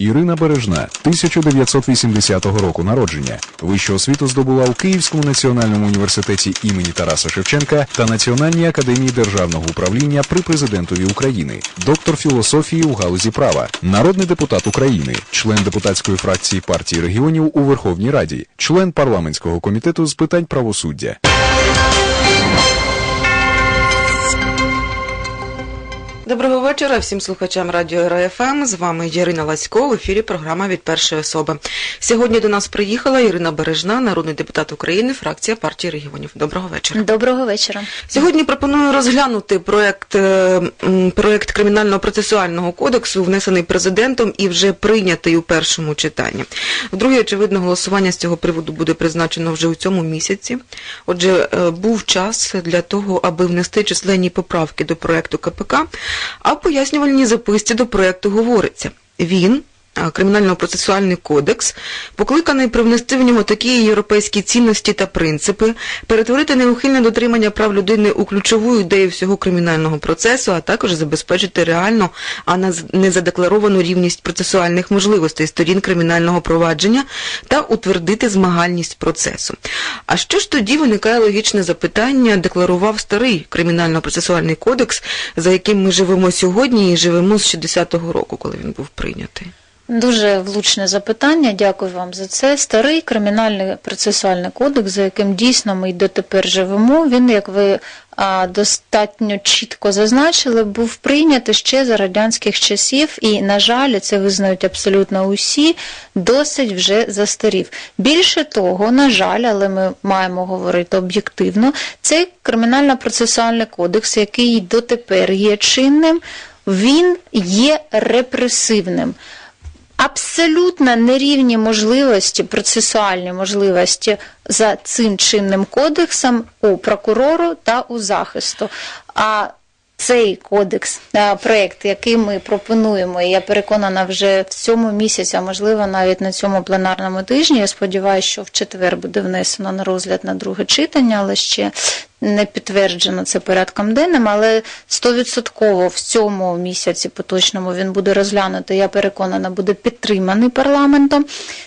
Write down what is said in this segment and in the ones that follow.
Ірина Бережна, 1980 року народження. Вищу освіту здобула у Київському національному університеті імені Тараса Шевченка та Національній академії державного управління при президентові України, доктор філософії у галузі права, народний депутат України, член депутатської фракції партії регіонів у Верховній Раді, член парламентського комітету з питань правосуддя. Доброго вечора всім слухачам радіо РФМ. З вами Ярина Ласько. В ефірі програма від першої особи. Сьогодні до нас приїхала Ірина Бережна, народний депутат України, фракція партії регіонів. Доброго вечора. Доброго вечора. Сьогодні пропоную розглянути проект, е, проект кримінального процесуального кодексу, внесений президентом і вже прийнятий у першому читанні. Вдруге, очевидно, голосування з цього приводу буде призначено вже у цьому місяці. Отже, е, був час для того, аби внести численні поправки до проекту КПК, а в пояснювальній записці до проекту говориться. Він Кримінально-процесуальний кодекс покликаний привнести в нього такі європейські цінності та принципи, перетворити неухильне дотримання прав людини у ключову ідею всього кримінального процесу, а також забезпечити реальну, а не задекларовану рівність процесуальних можливостей сторін кримінального провадження та утвердити змагальність процесу. А що ж тоді виникає логічне запитання, декларував старий кримінально-процесуальний кодекс, за яким ми живемо сьогодні і живемо з 60-го року, коли він був прийнятий? Дуже влучне запитання. Дякую вам за це. Старий кримінальний процесуальний кодекс, за яким дійсно ми й дотепер живемо. Він, як ви достатньо чітко зазначили, був прийнятий ще за радянських часів, і, на жаль, це визнають абсолютно усі, досить вже застарів. Більше того, на жаль, але ми маємо говорити об'єктивно, цей кримінально-процесуальний кодекс, який дотепер є чинним, він є репресивним. Абсолютно нерівні можливості, процесуальні можливості за цим чинним кодексом у прокурору та у захисту. А цей кодекс, проєкт, який ми пропонуємо, і я переконана вже в цьому місяці, а можливо навіть на цьому пленарному тижні. Я сподіваюся, що в четвер буде внесено на розгляд на друге читання, але ще не підтверджено це порядком денним, але стовідсотково в цьому місяці поточному він буде розглянутий, я переконана, буде підтриманий парламентом.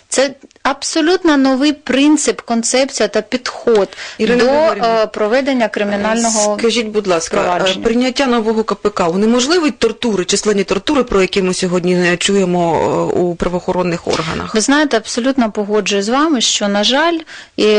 Це абсолютно новий принцип, концепція та підход Ірина до Григорівна, е, проведення кримінального Скажіть, будь ласка, е, прийняття нового КПК унеможливить тортури, численні тортури, про які ми сьогодні е, чуємо у правоохоронних органах? Ви знаєте, абсолютно погоджую з вами, що, на жаль,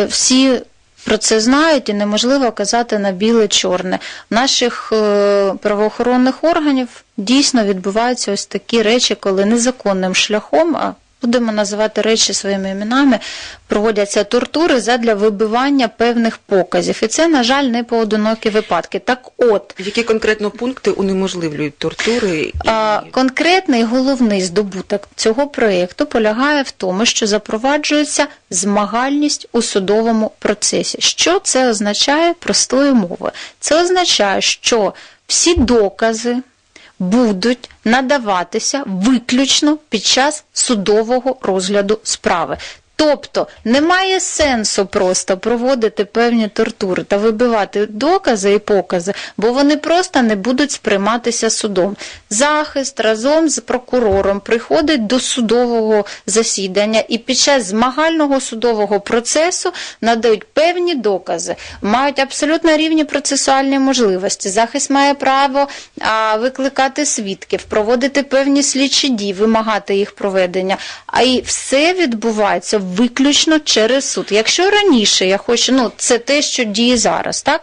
всі про це знають, і неможливо казати на біле-чорне. В наших е, правоохоронних органів дійсно відбуваються ось такі речі, коли незаконним шляхом, а будемо називати речі своїми іменами, проводяться тортури задля вибивання певних показів. І це, на жаль, не поодинокі випадки. Так от, Які конкретно пункти унеможливлюють тортури? І... А, Конкретний головний здобуток цього проєкту полягає в тому, що запроваджується змагальність у судовому процесі. Що це означає простою мовою? Це означає, що всі докази будуть надаватися виключно під час судового розгляду справи. Тобто немає сенсу просто проводити певні тортури та вибивати докази і покази, бо вони просто не будуть сприйматися судом. Захист разом з прокурором приходить до судового засідання і під час змагального судового процесу надають певні докази, мають абсолютно рівні процесуальні можливості. Захист має право викликати свідків, проводити певні слідчі дії, вимагати їх проведення. А і все відбувається виключно через суд. Якщо раніше я хочу, ну це те, що діє зараз, так?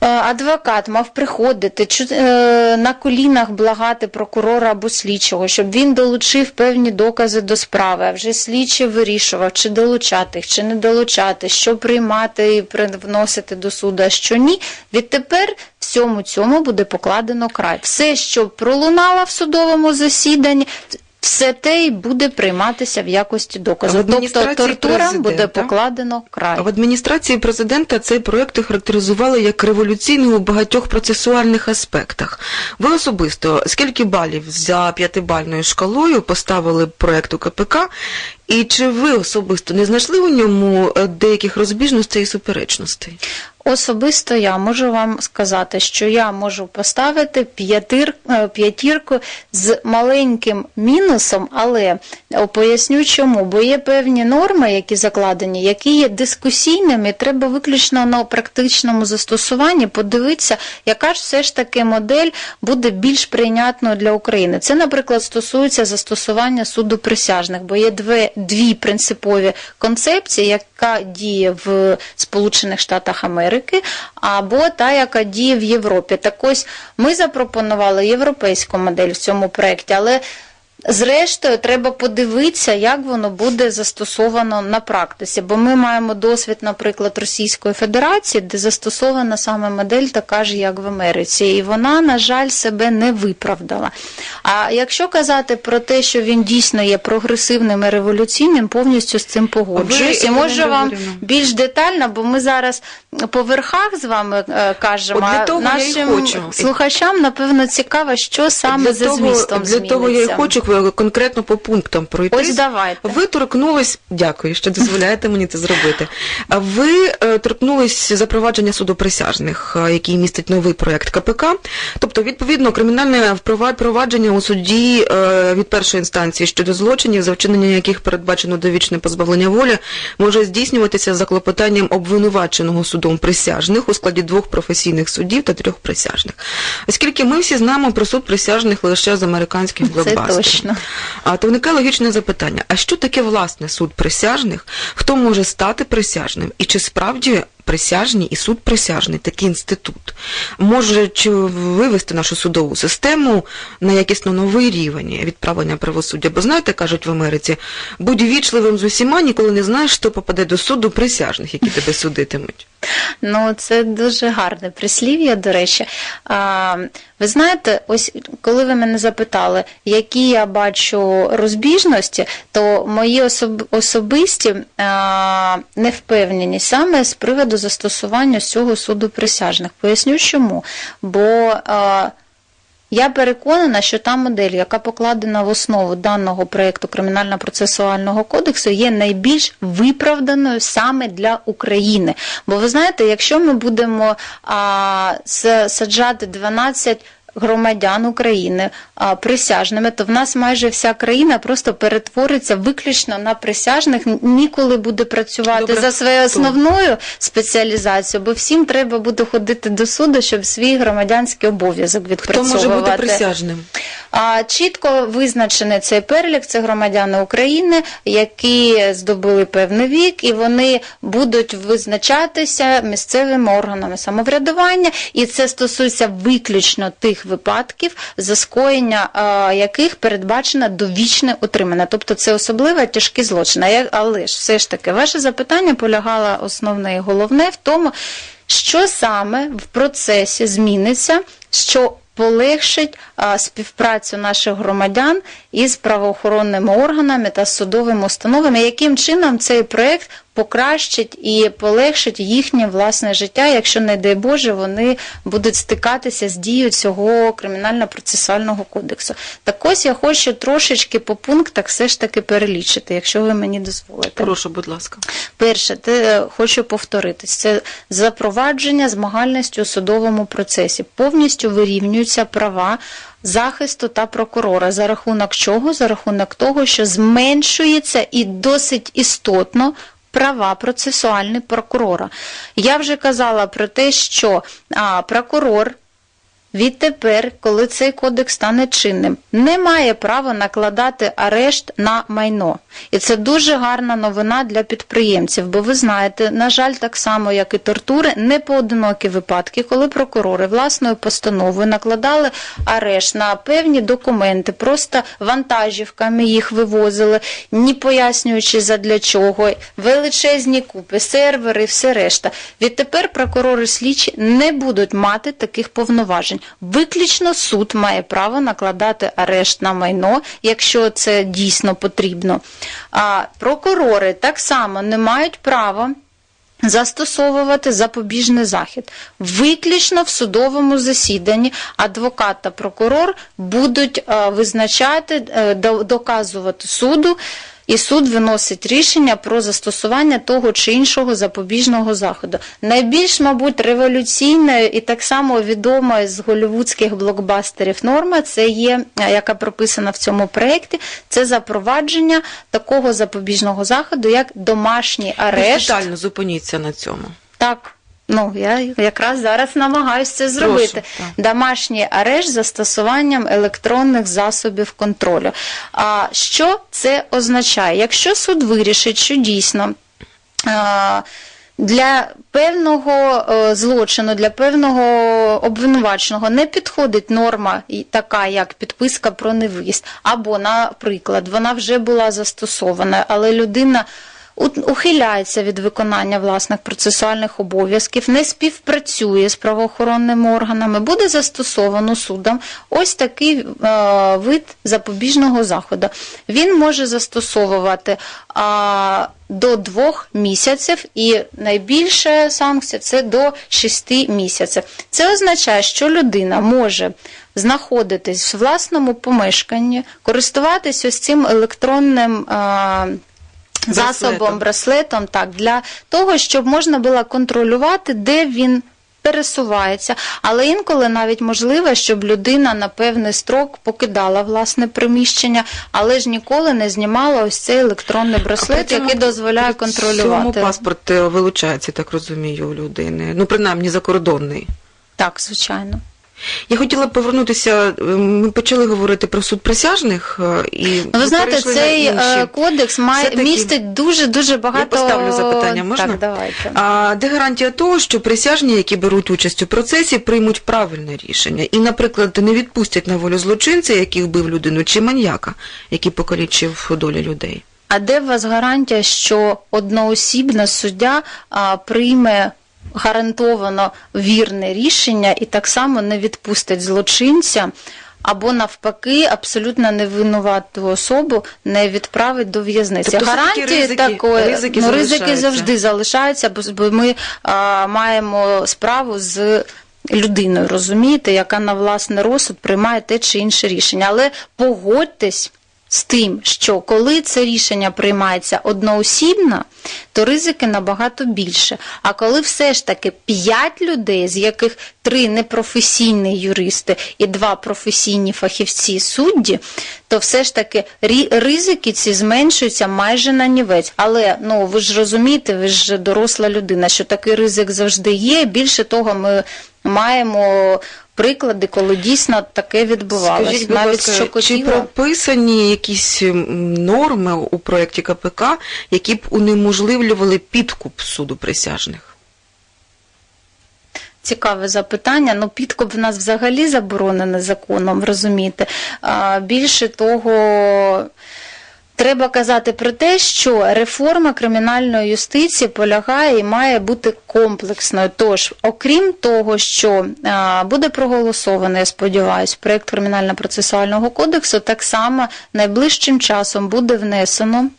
Е, Адвокат мав приходити е, на колінах благати прокурора або слідчого, щоб він долучив певні докази до справи, а вже слідчий вирішував, чи долучати їх, чи не долучати, що приймати і при- вносити до суду, а що ні. Відтепер всьому цьому буде покладено край. Все, що пролунало в судовому засіданні, все те й буде прийматися в якості доказу. в Тобто тортурам буде покладено край. А в адміністрації президента цей проект характеризували як революційний у багатьох процесуальних аспектах. Ви особисто скільки балів за п'ятибальною шкалою поставили проекту КПК? І чи ви особисто не знайшли у ньому е, деяких розбіжностей і суперечностей? Особисто я можу вам сказати, що я можу поставити п'ятир, е, п'ятірку з маленьким мінусом, але е, поясню чому. Бо є певні норми, які закладені, які є дискусійними, треба виключно на практичному застосуванні подивитися, яка ж все ж таки модель буде більш прийнятною для України. Це, наприклад, стосується застосування суду присяжних, бо є дві, дві принципові концепції, яка діє в Сполучених Штатах Америки, або та, яка діє в Європі. Так ось ми запропонували європейську модель в цьому проєкті, але Зрештою, треба подивитися, як воно буде застосовано на практиці, бо ми маємо досвід, наприклад, Російської Федерації, де застосована саме модель така ж, як в Америці, і вона, на жаль, себе не виправдала. А якщо казати про те, що він дійсно є прогресивним і революційним, повністю з цим погоджуюсь. І можу вам більш детально, бо ми зараз по верхах з вами е, кажемо, От для а того я й нашим хочу. слухачам, напевно, цікаво, що саме для за того, змістом для того я і хочу конкретно по пунктам пройти. Ось давайте. Ви торкнулись, дякую, що дозволяєте мені це зробити. Ви е, торкнулись запровадження суду присяжних, е, який містить новий проект КПК. Тобто, відповідно, кримінальне провадження у суді е, від першої інстанції щодо злочинів, за вчинення яких передбачено довічне позбавлення волі, може здійснюватися за клопотанням обвинуваченого судом присяжних у складі двох професійних судів та трьох присяжних. Оскільки ми всі знаємо про суд присяжних лише з американських блокбастерів. Точно. А то виникає логічне запитання: а що таке власне суд присяжних? Хто може стати присяжним? І чи справді присяжні і суд присяжний такий інститут може вивести нашу судову систему на якісно новий рівень відправлення правосуддя? Бо знаєте, кажуть в Америці, будь вічливим з усіма, ніколи не знаєш, хто попаде до суду присяжних, які тебе судитимуть. Ну, це дуже гарне прислів'я, до речі. А, ви знаєте, ось коли ви мене запитали, які я бачу розбіжності, то мої особ, особисті а, невпевненість саме з приводу застосування цього суду присяжних. Поясню чому. Бо а, я переконана, що та модель, яка покладена в основу даного проєкту кримінально-процесуального кодексу, є найбільш виправданою саме для України. Бо ви знаєте, якщо ми будемо а, саджати 12 громадян України а, присяжними, то в нас майже вся країна просто перетвориться виключно на присяжних, ніколи буде працювати Добре, за своєю основною спеціалізацією, бо всім треба буде ходити до суду, щоб свій громадянський обов'язок Хто відпрацьовувати. може бути присяжним? А чітко визначений цей перелік це громадяни України, які здобули певний вік, і вони будуть визначатися місцевими органами самоврядування, і це стосується виключно тих випадків, за скоєння яких передбачено довічне утримання. Тобто це особливо тяжкі злочини. Але ж все ж таки, ваше запитання полягало основне і головне в тому, що саме в процесі зміниться, що полегшить а, співпрацю наших громадян із правоохоронними органами та судовими установами, яким чином цей проект покращить і полегшить їхнє власне життя, якщо, не дай Боже, вони будуть стикатися з дією цього кримінально-процесуального кодексу. Так ось я хочу трошечки по пунктах все ж таки перелічити, якщо ви мені дозволите. Прошу, будь ласка. Перше, те, е, хочу повторитись, це запровадження змагальності у судовому процесі. Повністю вирівнюються права захисту та прокурора. За рахунок чого? За рахунок того, що зменшується і досить істотно. Права процесуальні прокурора. Я вже казала про те, що а, прокурор Відтепер, коли цей кодекс стане чинним, не має права накладати арешт на майно. І це дуже гарна новина для підприємців, бо ви знаєте, на жаль, так само, як і тортури, не поодинокі випадки, коли прокурори власною постановою накладали арешт на певні документи, просто вантажівками їх вивозили, не пояснюючи задля чого, величезні купи, сервери і все решта. Відтепер прокурори слідчі не будуть мати таких повноважень. Виключно суд має право накладати арешт на майно, якщо це дійсно потрібно. А прокурори так само не мають права. Застосовувати запобіжний захід виключно в судовому засіданні адвокат та прокурор будуть е, визначати, е, доказувати суду, і суд виносить рішення про застосування того чи іншого запобіжного заходу. Найбільш, мабуть, революційною і так само відомою з голівудських блокбастерів норма, це є, е, яка прописана в цьому проєкті, це запровадження такого запобіжного заходу, як домашній арешт. Детально зупиніться на цьому. Так. Ну, я якраз зараз намагаюся це зробити. так. Домашній арешт застосуванням електронних засобів контролю. А що це означає? Якщо суд вирішить, що дійсно. а, Для певного е, злочину, для певного обвинуваченого не підходить норма така, як підписка про невиїзд. Або, наприклад, вона вже була застосована, але людина ухиляється від виконання власних процесуальних обов'язків, не співпрацює з правоохоронними органами, буде застосовано судом ось такий е, вид запобіжного заходу. Він може застосовувати а, до двох місяців, і найбільша санкція це до шести місяців. Це означає, що людина може знаходитись в власному помешканні, користуватись ось цим електронним. А, засобом, Браслетом. так, для того, щоб можна було контролювати, де він пересувається. Але інколи навіть можливо, щоб людина на певний строк покидала власне приміщення, але ж ніколи не знімала ось цей електронний браслет, цьому- який дозволяє при контролювати. Цьому паспорт е, вилучається, так розумію, у людини. Ну, принаймні, закордонний. Так, звичайно. Я хотіла б повернутися. е, Ми почали говорити про суд присяжних е, і Ну, ви знаєте, цей е, кодекс має Все-таки- містить дуже дуже багато. Я поставлю запитання, можна? Так, давайте. А де гарантія того, що присяжні, які беруть участь у процесі, приймуть правильне рішення і, наприклад, не відпустять на волю злочинця, який вбив людину, чи маньяка, який покалічив долі людей? А де у вас гарантія, що одноосібна суддя а, прийме гарантовано вірне рішення і так само не відпустить злочинця? Або навпаки, абсолютно невинувату особу не відправить до в'язниці. Тобто Гарантії ризики- такої ризики ну, ризики завжди залишаються, бо, ми а, маємо справу з людиною, розумієте, яка на власний розсуд приймає те чи інше рішення. Але погодьтесь з тим, що коли це рішення приймається одноосібно, то ризики набагато більше. А коли все ж таки п'ять людей, з яких три непрофесійні юристи і два професійні фахівці судді, то все ж таки ризики ці зменшуються майже на нівець. Але ну ви ж розумієте, ви ж доросла людина, що такий ризик завжди є. Більше того, ми маємо приклади, коли дійсно таке відбувалося. Скажіть, будь Навіть ласка, чи прописані якісь норми у проєкті КПК, які б унеможливлювали підкуп суду присяжних? Цікаве запитання. Ну, підкуп в нас взагалі заборонений законом, розумієте. А, більше того, треба казати про те, що реформа кримінальної юстиції полягає і має бути комплексною. Тож, окрім того, що а, буде проголосований, я сподіваюся, проєкт кримінально-процесуального кодексу, так само найближчим часом буде внесено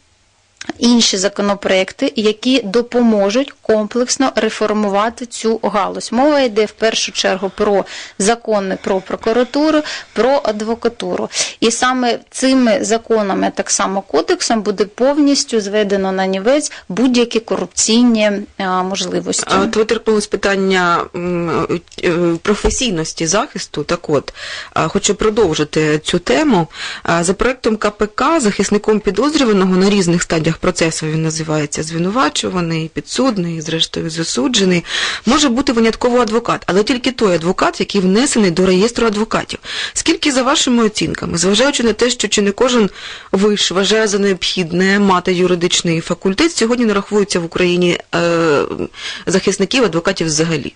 інші законопроекти, які допоможуть комплексно реформувати цю галузь. Мова йде в першу чергу про закони про прокуратуру, про адвокатуру. І саме цими законами, так само кодексом, буде повністю зведено на нівець будь-які корупційні можливості. А От ви торкнулись питання е, професійності захисту. Так от, хочу продовжити цю тему. За проектом КПК захисником підозрюваного на різних стадіях процесу він називається звинувачуваний, підсудний, зрештою засуджений. Може бути винятково адвокат, але тільки той адвокат, який внесений до реєстру адвокатів. Скільки за вашими оцінками, зважаючи на те, що чи не кожен виш вважає за необхідне мати юридичний факультет, сьогодні нараховується в Україні е, захисників, адвокатів взагалі.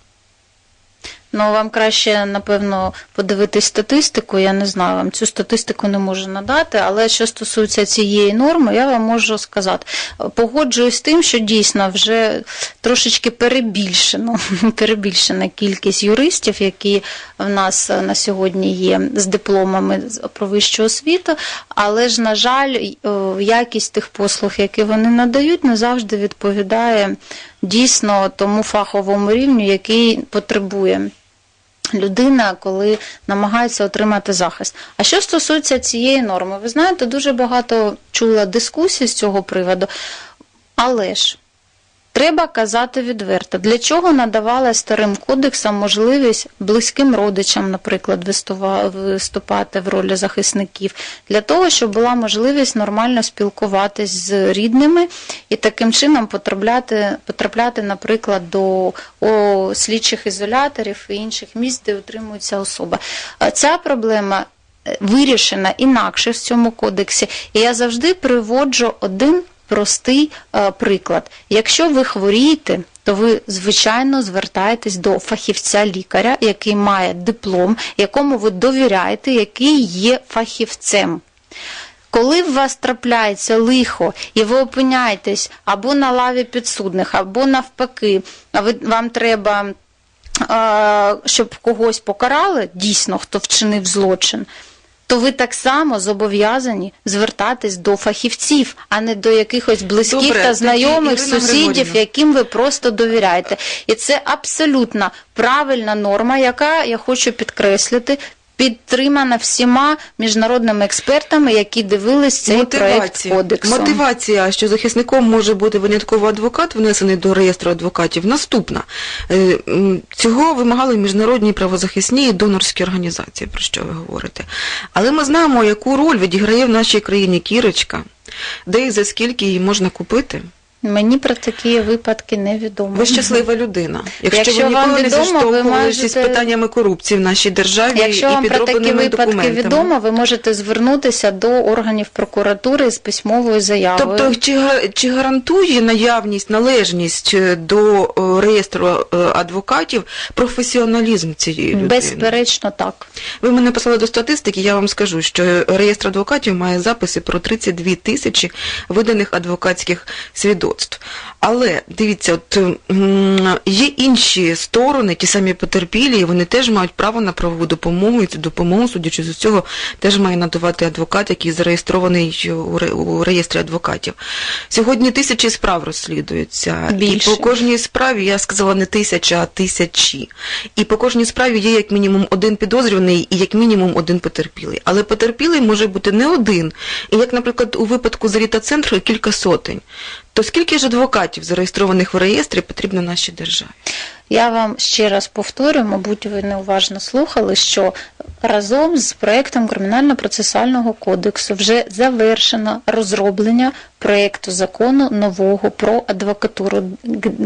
Ну, вам краще, напевно, подивитись статистику. Я не знаю, вам цю статистику не можу надати, але що стосується цієї норми, я вам можу сказати. Погоджуюсь з тим, що дійсно вже трошечки перебільшено, перебільшена кількість юристів, які в нас на сьогодні є з дипломами про вищу освіту, але ж, на жаль, е, якість тих послуг, які вони надають, не завжди відповідає дійсно тому фаховому рівню, який потребує людина, коли намагається отримати захист. А що стосується цієї норми, ви знаєте, дуже багато чула дискусій з цього приводу, але ж. Треба казати відверто, для чого надавала старим кодексам можливість близьким родичам, наприклад, виступати в ролі захисників, для того, щоб була можливість нормально спілкуватись з рідними і таким чином потрапляти, потрапляти наприклад, до о, слідчих ізоляторів і інших місць, де утримується особа. Ця проблема е, вирішена інакше в цьому кодексі, і я завжди приводжу один простий е, приклад. Якщо ви хворієте, то ви звичайно звертаєтесь до фахівця лікаря, який має диплом, якому ви довіряєте, який є фахівцем. Коли в вас трапляється лихо, і ви опиняєтесь або на лаві підсудних, або навпаки, вам треба, е, щоб когось покарали, дійсно, хто вчинив злочин, то ви так само зобов'язані звертатись до фахівців, а не до якихось близьких Добре, та знайомих Ірина сусідів, яким ви просто довіряєте. І це абсолютно правильна норма, яка я хочу підкреслити. Підтримана всіма міжнародними експертами, які дивились цей проект кодексу. Мотивація, що захисником може бути винятково адвокат, внесений до реєстру адвокатів, наступна. Е, Цього вимагали міжнародні правозахисні і донорські організації, про що ви говорите. Але ми знаємо, яку роль відіграє в нашій країні кірочка, де і за скільки її можна купити. Мені про такі випадки невідомо. Ви щаслива людина. Якщо, Якщо ви ніколи не зіштовхувалися з питаннями корупції в нашій державі Якщо і вам про такі випадки документами. відомо, ви можете звернутися до органів прокуратури з письмовою заявою. Тобто, чи, чи гарантує наявність, належність е, до е, реєстру е, адвокатів професіоналізм цієї людини? Безперечно, так. Ви мене послали до статистики, я вам скажу, що реєстр адвокатів має записи про 32 тисячі виданих адвокатських свідоцтв. Але дивіться, от є інші сторони, ті самі потерпілі, і вони теж мають право на правову допомогу, і цю допомогу, судячи з цього, теж має надавати адвокат, який зареєстрований у ре- реєстрі адвокатів. Сьогодні тисячі справ розслідуються. Більше. І по кожній справі, я сказала не тисяча, а тисячі. І по кожній справі є як мінімум один підозрюваний і як мінімум один потерпілий. Але потерпілий може бути не один. І як, наприклад, у випадку Заріта центру кілька сотень. То скільки ж адвокатів, зареєстрованих в реєстрі, потрібно нашій державі? Я вам ще раз повторю, мабуть, ви неуважно слухали, що разом з проектом кримінально-процесуального кодексу вже завершено розроблення проекту закону нового про адвокатуру.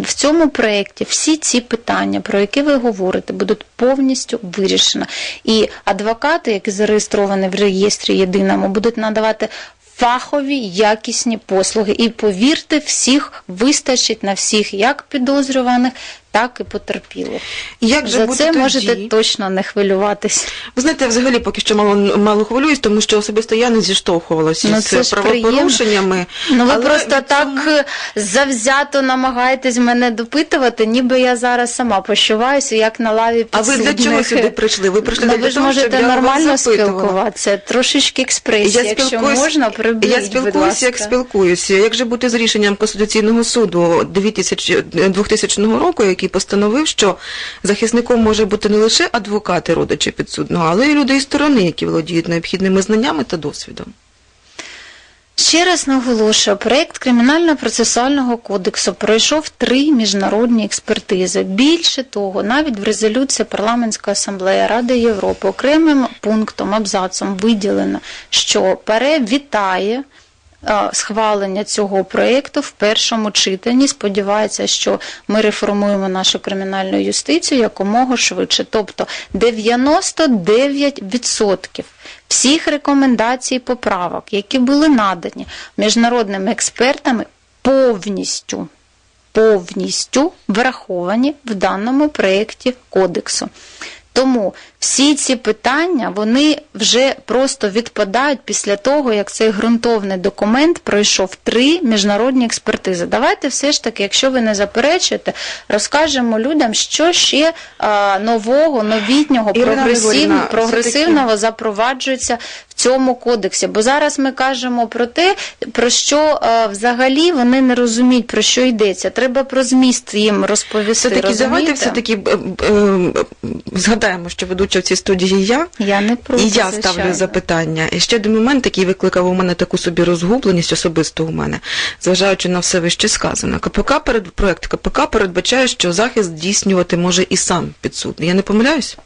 В цьому проєкті всі ці питання, про які ви говорите, будуть повністю вирішені. І адвокати, які зареєстровані в реєстрі єдиному, будуть надавати фахові якісні послуги. І повірте, всіх вистачить на всіх, як підозрюваних, так і потерпілих. Як же За це тоді? можете точно не хвилюватись. Ви знаєте, я взагалі поки що мало мало хвилююсь, тому що особисто я не зіштовхувалася Ну, з правопорушеннями. Ну ви просто так е, завзято намагаєтесь мене допитувати, ніби я зараз сама почуваюся, як на лаві А ви підсудних. для чого сюди прийшли? Ви прийшли Ну, для ви ж того, можете щоб я вас нормально спілкуватися, трошечки експресії, якщо можна, приберіть, я спілкуюся, як спілкуюся. Як же бути з рішенням Конституційного суду 2000, 2000 року, який постановив, що захисником може бути не лише адвокати родичі підсудного, але й люди із сторони, які володіють необхідними знаннями та досвідом. Ще раз наголошую, проєкт кримінально-процесуального кодексу пройшов три міжнародні експертизи. Більше того, навіть в резолюції Парламентської асамблеї Ради Європи окремим пунктом, абзацом виділено, що ПАРЕ вітає схвалення цього проєкту в першому читанні. Сподівається, що ми реформуємо нашу кримінальну юстицію якомога швидше. Тобто 99% всіх рекомендацій поправок, які були надані міжнародними експертами, повністю повністю враховані в даному проєкті кодексу. Тому всі ці питання вони вже просто відпадають після того, як цей ґрунтовний документ пройшов три міжнародні експертизи. Давайте все ж таки, якщо ви не заперечуєте, розкажемо людям, що ще а, нового, новітнього, Ірина прогресив... Прогресивного запроваджується цьому кодексі. Бо зараз ми кажемо про те, про що е, взагалі вони не розуміють, про що йдеться. Треба про зміст їм розповісти. Все-таки давайте все-таки е, е, е, згадаємо, що ведуча в цій студії я. Я не проти, І я звичайно. ставлю запитання. І ще один момент, який викликав у мене таку собі розгубленість особисто у мене, зважаючи на все вище сказане. КПК перед проект КПК передбачає, що захист здійснювати може і сам підсудний. Я не помиляюсь?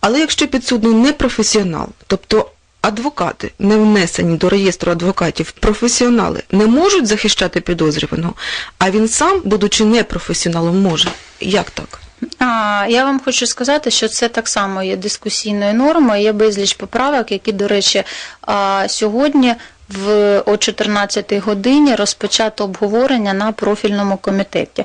Але якщо підсудний не професіонал, тобто адвокати, не внесені до реєстру адвокатів, професіонали не можуть захищати підозрюваного, а він сам, будучи непрофесіоналом, може. Як так? А, я вам хочу сказати, що це так само є дискусійною нормою. Є безліч поправок, які, до речі, а, сьогодні в о 14 годині розпочато обговорення на профільному комітеті.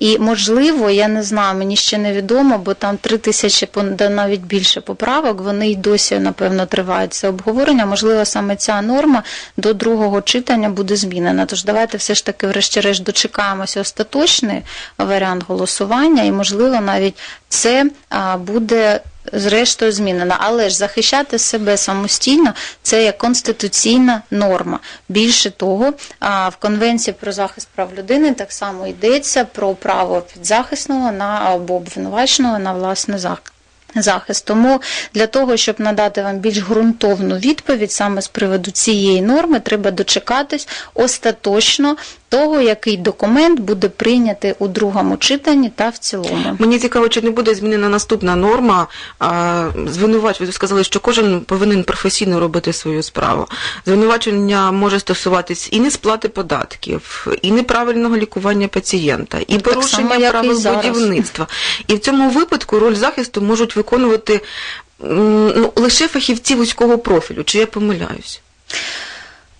І можливо, я не знаю, мені ще не відомо, бо там три тисячі навіть більше поправок. Вони й досі напевно тривають це обговорення. Можливо, саме ця норма до другого читання буде змінена. Тож давайте все ж таки, врешті-решт, дочекаємося остаточний варіант голосування, і можливо навіть це буде. Зрештою змінена, але ж захищати себе самостійно це є конституційна норма. Більше того, в Конвенції про захист прав людини так само йдеться про право підзахисного на або обвинуваченого на власне захист. Захист тому для того, щоб надати вам більш ґрунтовну відповідь саме з приводу цієї норми, треба дочекатись остаточно того, який документ буде прийнятий у другому читанні та в цілому. Мені цікаво, чи не буде змінена наступна норма. Звинувач, ви сказали, що кожен повинен професійно робити свою справу. Звинувачення може стосуватись і несплати податків, і неправильного лікування пацієнта, і порушення правил будівництва. І в цьому випадку роль захисту можуть виконувати ну, лише фахівці вузького профілю. Чи я помиляюсь?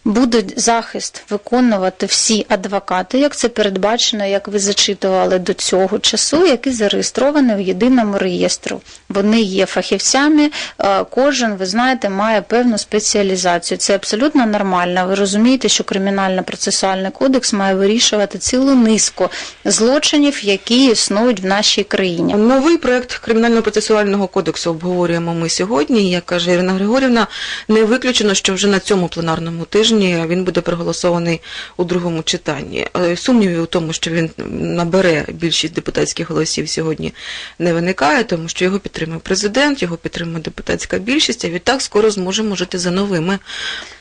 Будуть захист виконувати всі адвокати, як це передбачено, як ви зачитували до цього часу, які зареєстровані в єдиному реєстру. Вони є фахівцями. е, Кожен, ви знаєте, має певну спеціалізацію. Це абсолютно нормально. Ви розумієте, що кримінально-процесуальний кодекс має вирішувати цілу низку злочинів, які існують в нашій країні. Новий проект кримінально-процесуального кодексу обговорюємо ми сьогодні. Як каже Ірина Григорівна, не виключено, що вже на цьому пленарному тижні він буде проголосований у другому читанні. Е, Сумнівів у тому, що він набере більшість депутатських голосів сьогодні не виникає, тому що його підтримує президент, його підтримує депутатська більшість, а відтак скоро зможемо жити за новими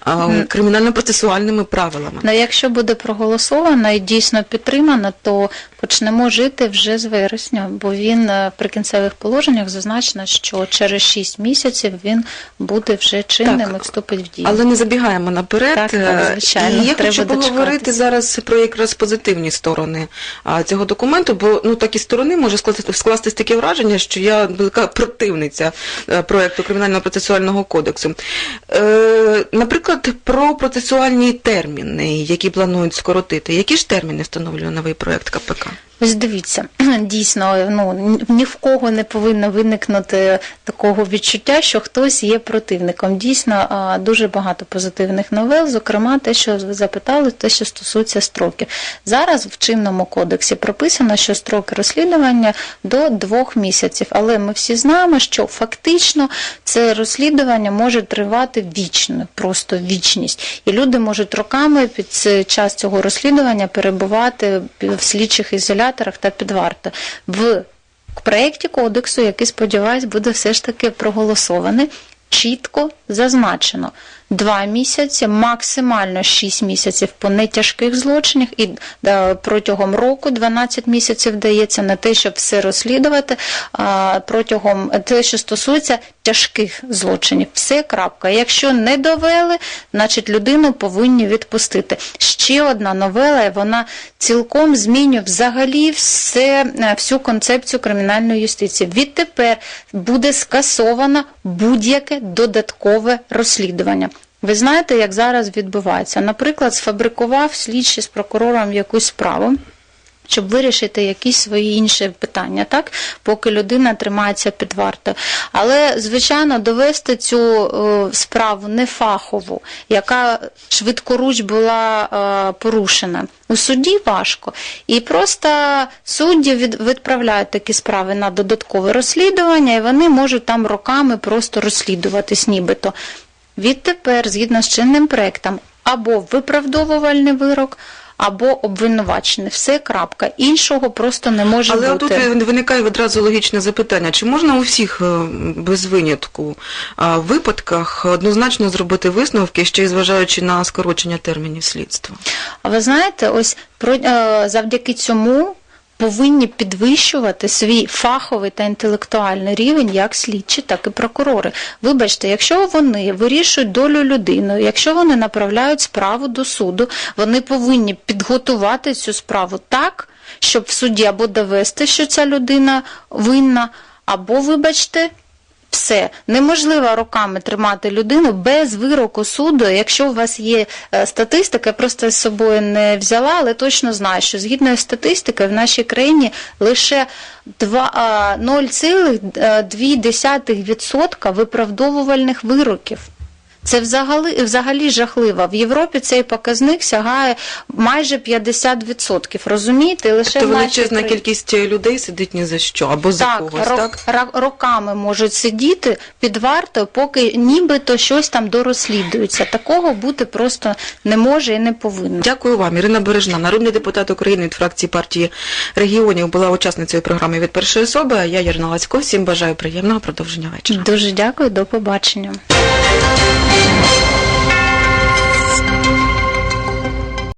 кримінально-процесуальними правилами. Ну, якщо буде проголосовано і дійсно підтримано, то почнемо жити вже з вересня, бо він е, в прикінцевих положеннях зазначено, що через 6 місяців він буде вже чинним Так. і вступить в дію. Але не забігаємо наперед. Так, так, Е, звичайно, І я треба хочу поговорити зараз про якраз позитивні сторони цього документу, бо ну так і сторони може скластись таке враження, що я велика противниця е, проекту кримінально-процесуального кодексу. Е, наприклад, про процесуальні терміни, які планують скоротити. Які ж терміни встановлює новий проект КПК? Ось дивіться, дійсно, ну ні в кого не повинно виникнути такого відчуття, що хтось є противником. Дійсно, дуже багато позитивних новел, зокрема, те, що ви запитали, те, що стосується строків. Зараз в чинному кодексі прописано, що строки розслідування до двох місяців, але ми всі знаємо, що фактично це розслідування може тривати вічно, просто вічність, і люди можуть роками під час цього розслідування перебувати в слідчих ізоляторах та під варто В проєкті кодексу, який, сподіваюсь, буде все ж таки проголосований, чітко зазначено. Два місяці, максимально 6 місяців по нетяжких злочинах, і е, протягом року 12 місяців дається на те, щоб все розслідувати. Протягом те, що стосується тяжких злочинів, все крапка. Якщо не довели, значить людину повинні відпустити. Ще одна новела, вона цілком змінює взагалі все, е, всю концепцію кримінальної юстиції. Відтепер буде скасовано будь-яке додаткове розслідування. Ви знаєте, як зараз відбувається? Наприклад, сфабрикував слідчий з прокурором якусь справу. Щоб вирішити якісь свої інші питання, так поки людина тримається під вартою. Але звичайно довести цю е, справу не фахову, яка швидкоруч була е, порушена. У суді важко. І просто судді від, відправляють такі справи на додаткове розслідування, і вони можуть там роками просто розслідуватись, нібито. Відтепер, згідно з чинним проектом, або виправдовувальний вирок, або обвинувачений. Все крапка. Іншого просто не може Але бути. тут виникає відразу логічне запитання: чи можна у всіх е, без винятку випадках однозначно зробити висновки, ще й зважаючи на скорочення термінів слідства? А ви знаєте, ось е, завдяки цьому повинні підвищувати свій фаховий та інтелектуальний рівень як слідчі, так і прокурори. Вибачте, якщо вони вирішують долю людини, якщо вони направляють справу до суду, вони повинні підготувати цю справу так, щоб в суді або довести, що ця людина винна, або, вибачте, все неможливо роками тримати людину без вироку суду. Якщо у вас є е, статистика, я просто з собою не взяла, але точно знаю, що згідно з статистикою в нашій країні лише два- а, 0,2% виправдовувальних вироків. Це взагалі, взагалі жахливо. В Європі цей показник сягає майже 50%. Розумієте? Лише То в нашій величезна країні. кількість людей сидить ні за що, або за Так, когось, рок- так? роками можуть сидіти під вартою, поки нібито щось там дорозслідується. Такого бути просто не може і не повинно. Дякую вам, Ірина Бережна, народний депутат України від фракції партії регіонів, була учасницею програми від першої особи. А я Ярина Лацько. Всім бажаю приємного продовження вечора. Дуже дякую, до побачення.